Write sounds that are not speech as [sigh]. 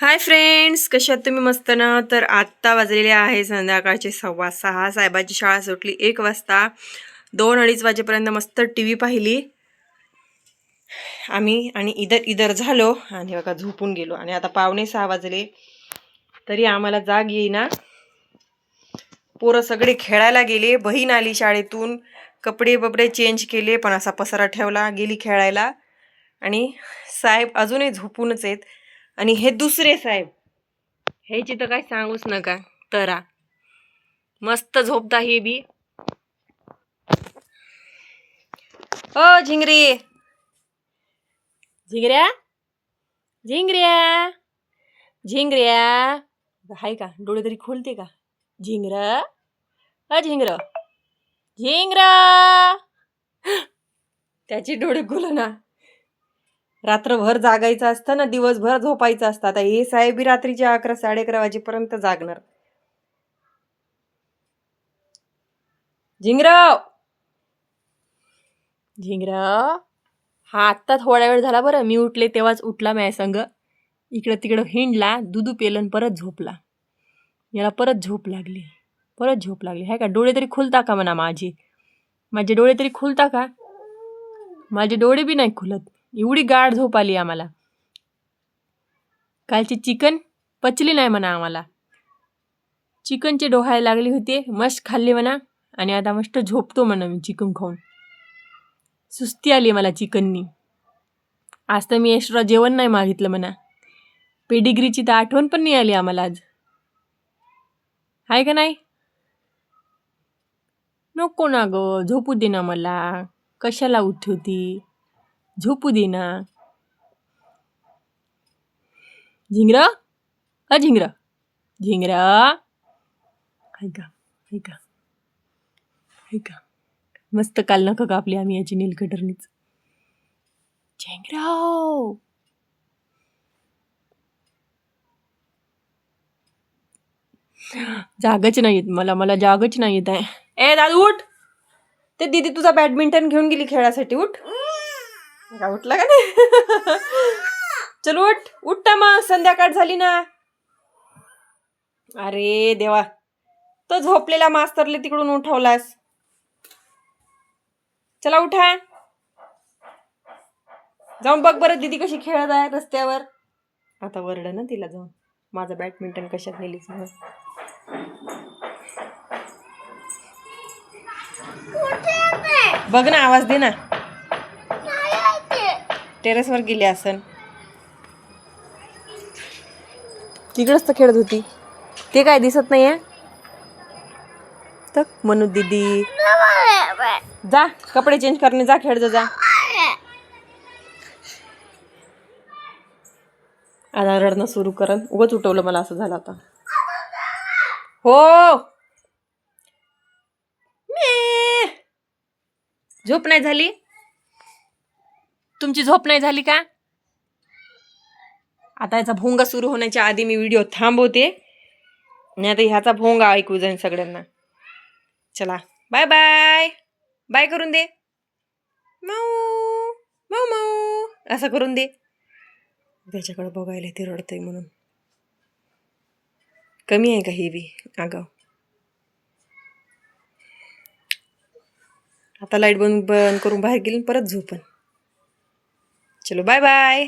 Hi friends कशा आहात तुम्ही मस्त ना? तर आत्ता वाजलेले आहे संध्याकाळचे सव्वा सहा. साहेबाची शाळा सुटली एक वाजता. दोन अडीच वाजेपर्यंत मस्त टी व्ही पाहिली. आम्ही आणि इधर इधर झालो आणि बघा झोपून गेलो. आणि आता पावणे सहा वाजले. तरी आम्हाला जाग येईना. पोरं सगळे खेळायला गेले. बहीण आली शाळेतून. कपडे बपडे चेंज केले पण असा पसारा ठेवला. गेली खेळायला. आणि साहेब अजूनही झोपूनच आहेत. आणि हे दुसरे साहेब. ह्याची तर काय सांगूच नका तरा. मस्त झोपता हे बी. ओ झिंगरी. झिंगऱ्या? झिंगऱ्या? झिंगऱ्या? हाय का? डोळे तरी खोलते का? झिंगर? अ झिंगर. झिंगर! [gasps] त्याचे डोळे खुलं ना रात्रभर जागायचं असतं ना दिवसभर झोपायचं असतं. आता हे साहेबी रात्रीचे अकरा साडे अकरा वाजेपर्यंत जागणार. झिंगराव! झिंगराव! हा आत्ता थोडा वेळ झाला बरं. मी उठले तेव्हाच उठला माझ्या संग. इकडं तिकडं हिंडला दुधू पेलन परत झोपला. याला परत झोप लागली. परत झोप लागली. हाय का? डोळे तरी खुलता का म्हणा माझे? माझे डोळे तरी खुलता का? माझे डोळे बी नाही खुलत. एवढी गाढ झोप आली आम्हाला. कालची चिकन पचली नाही म्हणा आम्हाला. चिकनचे डोहायला लागली होते मस्त खाल्ली म्हणा आणि आता मस्त झोपतो म्हणा मी चिकन खाऊन. सुस्ती आली मला चिकननी. आज तर मी एक्स्ट्रा जेवण नाही मागितलं म्हणा. पेडिग्रीची तर आठवण पण नाही आली आम्हाला आज. आहे का नाही? नको ना गं झोपू दे ना मला. कशाला उठवती? झोपू दे झिंगरा? अ झिंगर। झिंगर। ऐका ऐका ऐका। मस्त काल नका कापली आम्ही याची नीलकटरनीच झिंगराव जागच नाही येत मला मला जागच नाही येत आहे. ए, दादू, उठ! ते दीदी तुझा बॅडमिंटन घेऊन गेली खेळासाठी, उठ. का उठला का नाही? [laughs] चल उठ उठता मग संध्याकाळ झाली ना. अरे देवा तो झोपलेला मास्तरले तिकडून उठवलास. चला उठा. जाऊन बघ बरं दीदी कशी खेळत आहे रस्त्यावर. आता वरड ना तिला जाऊन. माझं बॅडमिंटन कशात नेलीस म्हणून बघ ना आवाज दे ना. टेरेसवर गेली असन. तिकडच तर खेळत होती. ते काय दिसत नाही आहे तर मनू दीदी. जा कपडे चेंज करणे जा खेळत जा. आता रडणं सुरू करन. उगच उठवलं मला असं झालं आता. हो! झोप नाही झाली? तुमची झोप नाही झाली का? आता याचा भोंगा सुरू होण्याच्या आधी मी व्हिडिओ थांबवते. नाही आता ह्याचा भोंगा ऐकू जाईन सगळ्यांना. चला बाय बाय बाय करून दे. माऊ माऊ माऊ. असं करून दे. त्याच्याकडे बघायला ते रडतंय म्हणून. कमी आहे का हे बी? आगाव आता लाइट बंद बंद करून बाहेर गेली परत झोपन चलो बाय बाय